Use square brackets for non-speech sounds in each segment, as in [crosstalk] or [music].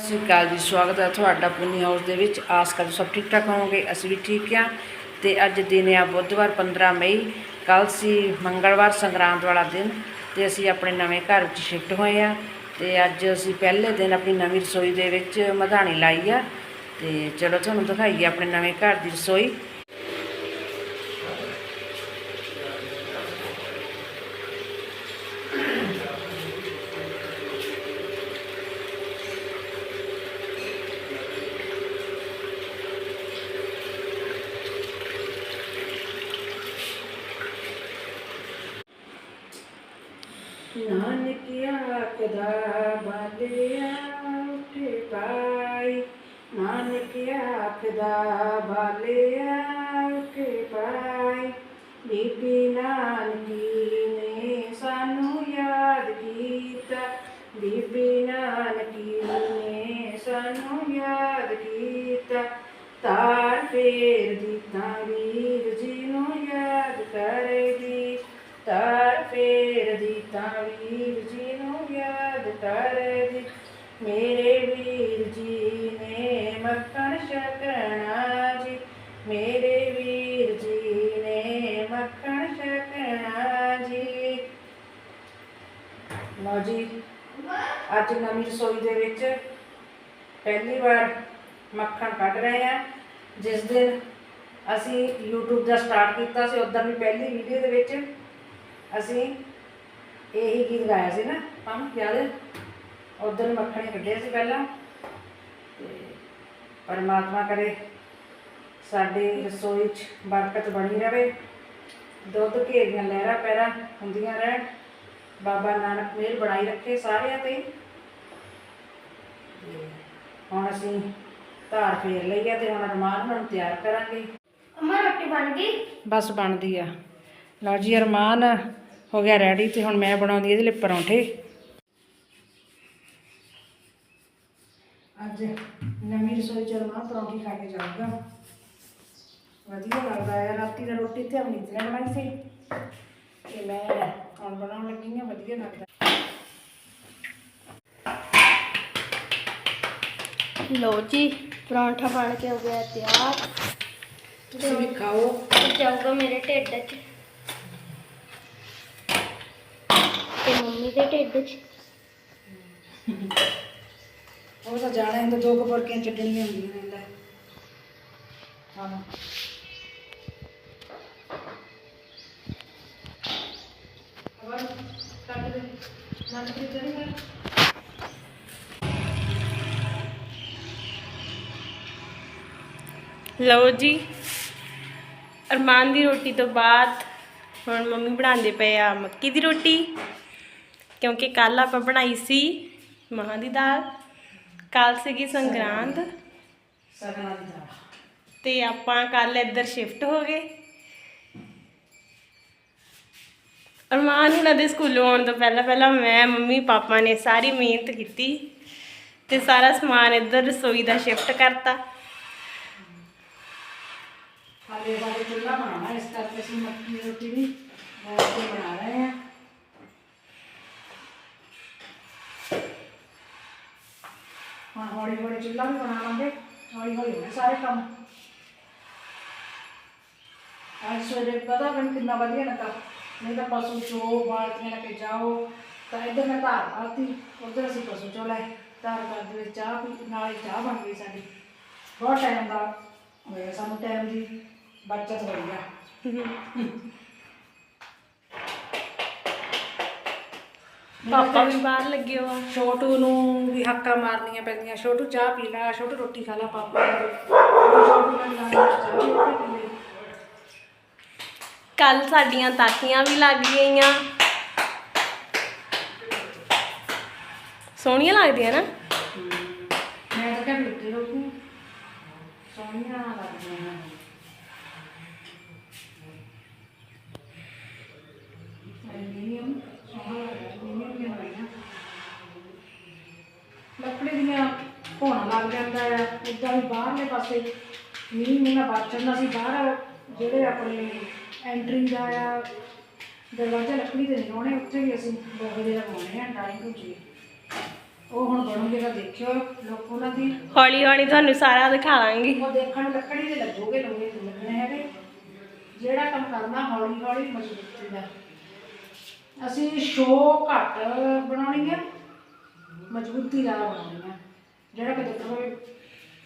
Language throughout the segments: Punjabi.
ਸਤਿ ਸ਼੍ਰੀ ਅਕਾਲ ਜੀ, ਸਵਾਗਤ ਹੈ ਤੁਹਾਡਾ ਪੁੰਨੀ ਹਾਊਸ ਦੇ ਵਿੱਚ। ਆਸ ਕਰਦੇ ਸਭ ਠੀਕ ਠਾਕ ਹੋਵੋਗੇ? ਅਸੀਂ ਵੀ ਠੀਕ ਹਾਂ। ਤੇ ਅੱਜ ਦਿਨ ਆ ਬੁੱਧਵਾਰ 15 ਮਈ। ਕੱਲ ਸੀ ਮੰਗਲਵਾਰ, ਸੰਗਰਾਂਦ ਵਾਲਾ ਦਿਨ। ਤੇ ਅਸੀਂ ਆਪਣੇ ਨਵੇਂ ਘਰ ਵਿੱਚ ਸ਼ਿਫਟ ਹੋਏ ਆ ਤੇ ਅੱਜ ਅਸੀਂ ਪਹਿਲੇ ਦਿਨ ਆਪਣੀ ਨਵੀਂ ਰਸੋਈ ਦੇ ਵਿੱਚ ਮਧਾਣੀ ਲਾਈ ਆ। ਤੇ ਚਲੋ ਤੁਹਾਨੂੰ ਦਿਖਾਈਏ ਆਪਣੇ ਨਵੇਂ ਘਰ ਦੀ ਰਸੋਈ। ਨਾਨਕਿਆ ਕਦਾ ਬਾਲਿਆ ਉਠੇ ਪਾਈ। ਨਾਨਕਿਆ ਕਦਾ ਬਾਲਿਆ ਉਠੇ ਪਾਈ। ਬੀਬੀ ਨਾਨਕੀ ਨੇ ਸਾਨੂੰ ਯਾਦ ਕੀਤਾ। ਬੀਬੀ ਨਾਨਕੀ ਨੇ ਸਾਨੂੰ ਯਾਦ ਕੀਤਾ। ਤਾਰ ਫੇਰ ਅੱਜ ਨਵੀਂ ਰਸੋਈ ਦੇ ਵਿੱਚ ਪਹਿਲੀ ਵਾਰ ਮੱਖਣ ਕੱਢ ਰਹੇ ਆ ਜਿਸ ਦਿਨ ਅਸੀਂ YouTube ਦਾ ਸਟਾਰਟ ਕੀਤਾ ਸੀ ਉਦੋਂ ਵੀ ਪਹਿਲੀ ਵੀਡੀਓ ਦੇ ਵਿੱਚ ਅਸੀਂ ਇਹੀ ਗੀਤ ਗਾਇਆ ਸੀ ਨਾ ਪੰਮ ਯਾਦ ਹੈ? ਉਦੋਂ ਮੱਖਣੇ ਕੱਢੇ ਸੀ ਪਹਿਲਾਂ। ਤੇ ਪਰਮਾਤਮਾ ਕਰੇ ਸਾਡੀ ਰਸੋਈ 'ਚ ਬਰਕਤ ਬਣੀ ਰਹੇ ਦੁੱਧ, ਘੇਰੀਆਂ, ਲਹਿਰਾਂ, ਪੈਰਾਂ ਹੁੰਦੀਆਂ ਰਹਿਣ। ਬਾਬਾ ਨਾਨਕ ਮਿਹਰ ਬਣਾਈ ਰੱਖੇ ਸਾਰਿਆਂ ਤੇ। ਤੇ ਹੁਣ ਅਸੀਂ ਧਾਰ ਫੇਰ ਲਈ ਆ ਤੇ ਹੁਣ ਰਮਾਨ ਨੂੰ ਤਿਆਰ ਕਰਾਂਗੇ। ਅਮਾ ਰੋਟੀ ਬਣ ਗਈ? ਬਸ ਬਣਦੀ ਆ। ਲਓ ਜੀ ਅਰਮਾਨ ਹੋ ਗਿਆ ਰੈਡੀ ਤੇ ਹੁਣ ਮੈਂ ਬਣਾਉਂਦੀ ਇਹਦੇ ਲਈ ਪਰੌਂਠੇ। ਅੱਜ ਨਵੀਂ ਰਸੋਈ ਚ ਅਰਮਾਨ ਪਰੌਂਠੀ ਖਾ ਕੇ ਜਾਊਗਾ। ਵਧੀਆ ਲੱਗਦਾ ਹੈ ਰਾਤੀ ਦਾ ਰੋਟੀ ਤੇ ਅਮਨੀਤ ਨੇ ਬਣਾਈ ਸੀ। ਤੇ ਮੈਂ ਹੁਣ ਬਣਾਉਣ ਲੱਗੀ ਹਾਂ ਵਧੀਆ ਲੱਗਦਾ। ਲੋ ਜੀ ਪਰੌਂਠਾ ਬਣ ਕੇ ਹੋ ਗਿਆ ਤਿਆਰ। ਤੁਸੀਂ ਵੀ ਖਾਓ। ਜਾਊਗਾ ਮੇਰੇ ਢਿੱਡ 'ਚ। ਤੇ ਮੰਮੀ ਦੇ ਢਿੱਡ 'ਚ। ਉਹ ਤਾਂ ਜਾਣਾ ਹੁੰਦਾ ਦੋ ਕਪੜਕੀਆਂ ਚੱਟਣੀਆਂ ਹੁੰਦੀਆਂ ਨੇ ਲੈ। ਹਾਂ। ਅਬਰ ਕੱਟ ਦੇ। ਨਾ ਤੇ ਚੜੀ ਲਓ ਜੀ, ਅਰਮਾਨ ਦੀ ਰੋਟੀ ਤੋਂ ਬਾਅਦ ਹੁਣ ਮੰਮੀ ਬਣਾਉਂਦੇ ਪਏ ਆ ਮੱਕੀ ਦੀ ਰੋਟੀ, ਕਿਉਂਕਿ ਕੱਲ ਆਪਾਂ ਬਣਾਈ ਸੀ ਮਹਾਂ ਦੀ ਦਾਲ ਕੱਲ ਸੀਗੀ ਸੰਗਰਾਂਦ। ਸਗਣਾ ਤੇ ਆਪਾਂ ਕੱਲ ਇੱਧਰ ਸ਼ਿਫਟ ਹੋ ਗਏ। ਅਰਮਾਨ ਹੁਣਾਂ ਦੇ ਸਕੂਲੋਂ ਆਉਣ ਤੋਂ ਪਹਿਲਾਂ ਪਹਿਲਾਂ ਮੈਂ, ਮੰਮੀ, ਪਾਪਾ ਨੇ ਸਾਰੀ ਮਿਹਨਤ ਕੀਤੀ ਤੇ ਸਾਰਾ ਸਮਾਨ ਇੱਧਰ ਰਸੋਈ ਦਾ ਸ਼ਿਫਟ ਕਰਤਾ। ਹਾਲੇ ਸਾਡੇ ਚੁੱਲ੍ਹਾ ਬਣਾਉਣਾ, ਇਸ ਕਰਕੇ ਅਸੀਂ ਮੱਕੀ ਦੀ ਰੋਟੀ ਵੀ ਗੈਸ ਤੇ ਬਣਾ ਰਹੇ ਹਾਂ। ਹੁਣ ਹੌਲੀ ਹੌਲੀ ਚੁੱਲ੍ਹਾ ਵੀ ਬਣਾਵਾਂਗੇ ਹੌਲੀ ਹੌਲੀ ਹੋਣੇ ਸਾਰੇ ਕੰਮ। ਅੱਜ ਸਵੇਰੇ ਪਤਾ ਮੈਨੂੰ ਕਿੰਨਾ ਵਧੀਆ ਲੱਗਾ। ਨਹੀਂ ਤਾਂ ਪਸ਼ੂ ਚੋ, ਬਾਲਟੀਆਂ ਲੈ ਕੇ ਜਾਓ, ਤਾਂ ਇੱਧਰ ਮੈਂ ਧਾਰ ਆਤੀ ਉਧਰ ਅਸੀਂ ਪਸ਼ੂ ਚੋ ਲੈ, ਧਾਰ ਕਰਦੇ ਵਿੱਚ ਚਾਹ ਪੀ, ਨਾਲੇ ਚਾਹ ਬਣ ਗਈ ਸਾਡੀ। ਬਹੁਤ ਟਾਈਮ ਦਾ ਹੋਇਆ ਸਾਨੂੰ ਟਾਈਮ ਦੀ ਬਚਤ ਹੋਈ ਆ। ਪਾਪਾ ਵੀ ਬਾਹਰ ਲੱਗੇ ਹੋ। ਆ ਛੋਟੂ ਨੂੰ ਵੀ ਹੱਕਾ ਮਾਰਨੀਆਂ ਪੈਂਦੀਆਂ। ਛੋਟੂ ਚਾਹ ਪੀ ਲੈ ਛੋਟੂ ਰੋਟੀ ਖਾ ਲੈ ਪਾਪਾ ਕੱਲ ਸਾਡੀਆਂ ਤਾਕੀਆਂ ਵੀ ਲੱਗ ਗਈਆਂ। ਸੋਹਣੀਆਂ ਲੱਗਦੀਆਂ ਨਾ? ਮੈਂ ਤਾਂ ਕਹਿੰਦੀ ਉੱਤੇ ਰੋਟੀ। ਸੋਹਣੀਆਂ ਲੱਗਦੀਆਂ ਨੇ ਐਲੂਮੀਨੀਅਮ ਸੋਹਣਾ ਲੱਗਦਾ ਐਲੂਮੀਨੀਅਮ ਦੀਆਂ ਬਣੀਆਂ ਲੱਕੜੀ ਦੀਆਂ ਧੋਣਾ ਲੱਗ ਜਾਂਦਾ ਇੱਦਾਂ ਵੀ ਬਾਹਰਲੇ ਪਾਸੇ ਮੀਂਹ ਮੀਂਹ ਨਾਲ ਬਚ ਜਾਂਦਾ ਸੀ ਬਾਹਰ ਜਿਹੜੇ ਆਪਣੇ ਐਂਟਰੀ ਦਾ ਆ ਦਰਵਾਜ਼ਾ ਲੱਕੜੀ ਦੇ ਲਾਉਣੇ ਉੱਥੇ ਵੀ ਅਸੀਂ ਲੋਹੇ ਦੇ ਲਗਾਉਣੇ ਆ ਡਰਾਇੰਗ ਰੂਮ ਵੀ ਉਹ ਹੁਣ ਬਣੂਗੇ ਤਾਂ ਦੇਖਿਓ ਲੋਕ ਉਹਨਾਂ ਦੀ ਹੌਲੀ ਹੌਲੀ ਤੁਹਾਨੂੰ ਸਾਰਾ ਦਿਖਾਵਾਂਗੇ ਉਹ ਦੇਖਣ ਨੂੰ ਲੱਕੜੀ ਦੇ ਲੱਗੋਗੇ ਲੋਗੇ ਲੱਗਣੇ ਹੈਗੇ। ਜਿਹੜਾ ਕੰਮ ਕਰਨਾ ਹੌਲੀ ਹੌਲੀ ਮਜ਼ਬੂਤੀ ਦਾ ਅਸੀਂ ਸ਼ੋ ਘੱਟ ਬਣਾਉਣੀ ਹੈ ਮਜ਼ਬੂਤੀ ਜ਼ਿਆਦਾ ਬਣਾਉਣੀ ਹੈ ਜਿਹੜਾ ਕਿ ਦੇਖੋ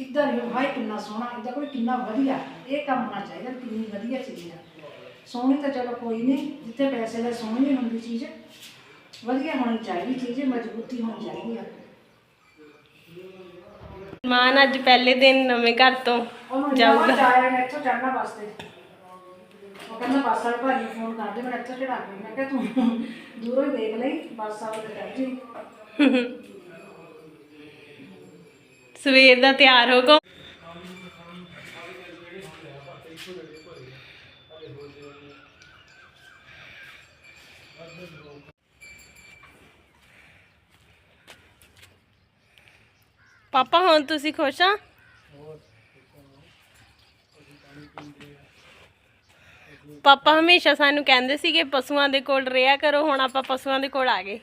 ਇਦਾਂ ਨਹੀਂ ਭਾਈ ਕਿੰਨਾ ਸੋਹਣਾ ਇਦਾਂ ਕੋਈ ਕਿੰਨਾ ਵਧੀਆ ਇਹ ਕੰਮ ਹੋਣਾ ਚਾਹੀਦਾ ਕਿੰਨੀ ਵਧੀਆ ਚੀਜ਼ ਹੈ ਸੋਹਣੀ ਤਾਂ ਚਲੋ ਕੋਈ ਨਹੀਂ ਜਿੱਥੇ ਪੈਸੇ ਦਾ ਸੋਹਣੀ ਨਹੀਂ ਹੁੰਦੀ ਚੀਜ਼ ਵਧੀਆ ਹੋਣੀ ਚਾਹੀਦੀ ਚੀਜ਼ ਮਜ਼ਬੂਤੀ ਹੋਣੀ ਚਾਹੀਦੀ ਹੈ ਮਾਨ ਅੱਜ ਪਹਿਲੇ ਦਿਨ ਨਵੇਂ ਘਰ ਤੋਂ ਜਾਊਗਾ। ਚਾਇਆ ਨੇ ਇੱਥੋਂ ਚੜਨਾ ਵਾਸਤੇ। ਉਹ ਕਹਿੰਦਾ ਬੱਸ ਵਾਲੇ ਭਾਜੀ ਫੋਨ ਕਰਦੇ ਮੈਂ ਇੱਥੋਂ ਚੜਾ ਕੇ ਮੈਂ ਕਿਹਾ ਤੂੰ ਦੂਰੋਂ ਹੀ ਦੇਖ ਲਈ ਬੱਸ ਵਾਲੇ ਤੇ ਜੀ [laughs] ਸਵੇਰ ਦਾ ਤਿਆਰ ਹੋ ਕੋ। ਪਾਪਾ, ਹੁਣ ਤੁਸੀਂ ਖੁਸ਼ ਆ ਪਾਪਾ ਹਮੇਸ਼ਾ ਸਾਨੂੰ ਕਹਿੰਦੇ ਸੀਗੇ, ਪਸ਼ੂਆਂ ਦੇ ਕੋਲ ਰਿਹਾ ਕਰੋ, ਹੁਣ ਆਪਾਂ ਪਸ਼ੂਆਂ ਦੇ ਕੋਲ ਆ ਗਏ।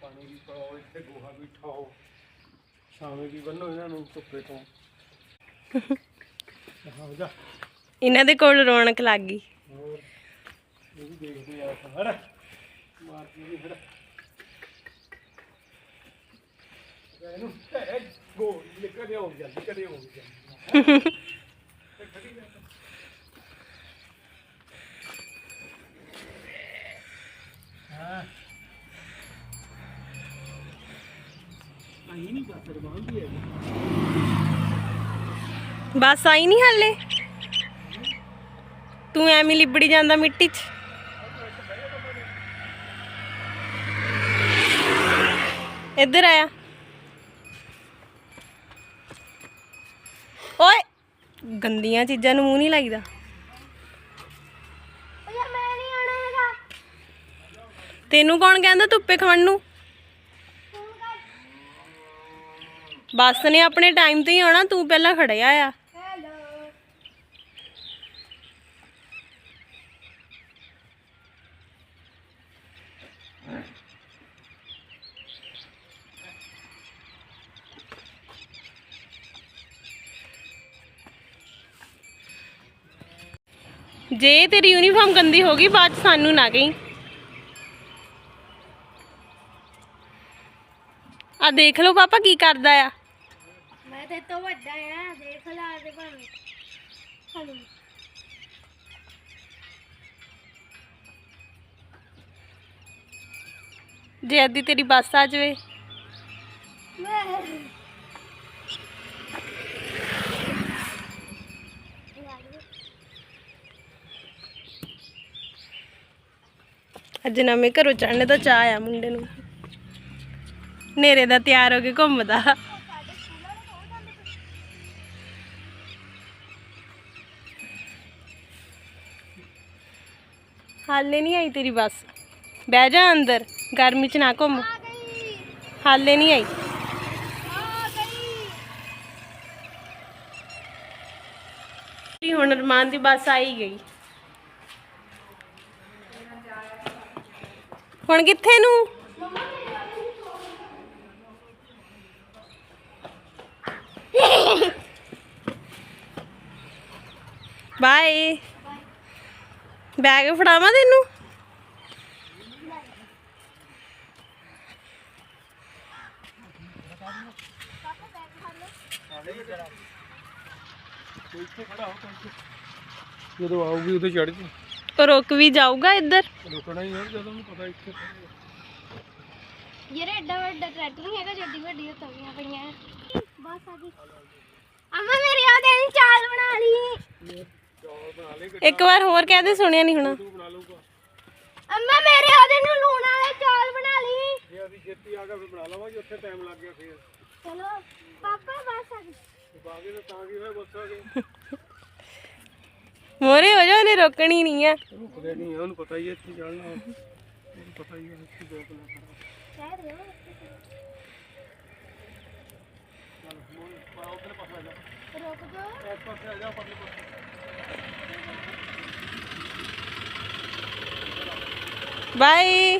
ਪਾਣੀ ਵੀ ਪਾਓ ਇੱਥੇ ਗੋਹਾ ਵੀ ਠਾਓ। ਸ਼ਾਮੇ ਵੀ ਬੰਨੋ ਇਹਨਾਂ ਨੂੰ ਧੁੱਪੇ ਤੋਂ। ਹਾਂ ਜਾ। ਇਹਨਾਂ ਦੇ ਕੋਲ ਰੌਣਕ ਲੱਗ ਗਈ। ਹੋਰ ਇਹ ਵੀ ਦੇਖਦੇ ਆ ਹਰ ਮਾਰਦੀ ਵੀ ਹਰ ਇਹਨੂੰ ਇਹ ਗੋ ਹੋ ਗਿਆ ਕਦੇ ਹੋ ਗਿਆ ਹਾਂ ਆਈ ਨਹੀਂ ਬਾਤ ਰਵਾਂਦੀ ਹੈ ਬਸ ਆਈ ਨਹੀਂ ਹਾਲੇ। ਤੂੰ ਐਵੇਂ ਲਿਬੜੀ ਜਾਂਦਾ ਮਿੱਟੀ 'ਚ। ਇੱਧਰ ਆਇਆ। ਓਏ। ਗੰਦੀਆਂ ਚੀਜ਼ਾਂ ਨੂੰ ਮੂੰਹ ਨਹੀਂ ਲਾਈਦਾ। ਯਾਰ ਮੈਂ ਨਹੀਂ ਆਣਾ ਹੈਗਾ। ਤੈਨੂੰ ਕੌਣ ਕਹਿੰਦਾ ਧੁੱਪੇ ਖਾਣ ਨੂੰ? ਬੱਸ ਨੇ ਆਪਣੇ ਟਾਈਮ ਤੇ ਹੀ ਆਉਣਾ ਤੂੰ ਪਹਿਲਾਂ ਖੜਿਆ ਆ। ਜੇ ਤੇਰੀ ਯੂਨੀਫਾਰਮ ਗੰਦੀ ਹੋ ਗਈ ਬਾਅਦ 'ਚ ਸਾਨੂੰ ਨਾ ਕਹੀਂ। ਆ ਦੇਖ ਲਓ ਪਾਪਾ ਕੀ ਕਰਦਾ ਆ। ਮੈਂ ਤੇ ਤੋਂ ਵੱਡਾ ਆ ਦੇਖ ਲਾ ਦੇ ਭਾਵੇਂ। ਹਲੋ। ਜੇ ਅੱਧੀ ਤੇਰੀ ਬੱਸ ਆ ਜਾਵੇ ਮੈਂ ਅੱਜ ਨਵੇਂ ਘਰੋਂ ਚੜਨੇ ਦਾ ਚਾਹ ਆ ਮੁੰਡੇ ਨੂੰ। ਨੇਰੇ ਦਾ ਤਿਆਰ ਹੋ ਕੇ ਘੁੰਮਦਾ। ਹਾਲੇ ਨਹੀਂ ਆਈ ਤੇਰੀ ਬੱਸ। ਬਹਿ ਜਾ ਅੰਦਰ, ਗਰਮੀ ਚ ਨਾ ਘੁੰਮ। ਹਾਲੇ ਨਹੀਂ ਆਈ। ਆ ਹੁਣ ਰਮਾਨ ਦੀ ਬੱਸ ਆਈ ਗਈ। ਹੁਣ ਕਿੱਥੇ ਨੂੰ? ਬਾਏ। ਬੈਗ ਫੜਾਵਾਂ ਤੈਨੂੰ? ਜਦੋਂ ਆਊਗੀ ਉਦੋਂ ਚੜ ਜੀ। ਰੁਕ ਵੀ ਜਾਊਗਾ ਇੱਧਰ? ਰੁਕਣਾ ਹੀ ਹੈ ਜਦੋਂ ਨੂੰ ਪਤਾ ਇੱਥੇ ਯਾਰ ਐਡਾ ਵੱਡਾ ਟਰੈਕਟਰ ਨਹੀਂ ਹੈਗਾ ਜੱਡੀ ਵੱਡੀ ਤਵੀਆਂ ਪਈਆਂ ਆ। ਬਸ ਆ ਗਈ। ਅਮਾ ਮੇਰੀ ਆ ਦੇ ਚਾਲ ਬਣਾ ਲਈ। ਇੱਕ ਵਾਰ ਹੋਰ ਕਹਦੇ ਸੁਣਿਆ ਨਹੀਂ ਹੋਣਾ। ਬਣਾ ਲਊਗਾ। ਅੰਮਾ ਮੇਰੇ ਉਹਦੇ ਨੂੰ ਲੂਣ ਵਾਲੇ ਚਾਲ ਬਣਾ ਲਈ। ਜੇ ਅਸੀਂ ਛੇਤੀ ਆ ਗਿਆ ਫਿਰ ਬਣਾ ਲਵਾਂਗੇ ਉੱਥੇ ਟਾਈਮ ਲੱਗ ਗਿਆ ਫਿਰ। ਚਲੋ ਪਾਪਾ ਬਸ ਆ ਗਈ। ਬਾਗੇ ਤਾਂ ਤਾਂ ਕੀ ਹੋਇਆ ਬੱਸ ਆ ਗਈ ਮੋਰੇ ਹੋ ਜਾ ਉਹਨੇ ਰੋਕਣੀ ਨਹੀਂ ਆ। ਰੁਕਦੇ ਨਹੀਂ ਉਹਨੂੰ ਪਤਾ ਹੀ ਹੈ ਇੱਥੇ ਚੜਨਾ ਉਹਨੂੰ ਪਤਾ ਹੀ ਹੈ ਇੱਥੇ ਦੋ ਕਿਲੋਮੀਟਰ ਸ਼ਾਇਦ ਰਹੋ ਉਧਰ ਪਾਸੇ ਆ ਜਾ ਰੁਕ ਜਾਓ ਇਸ ਪਾਸੇ ਆ ਜਾ ਪਰਲੇ ਪਾਸੇ ਬਾਏ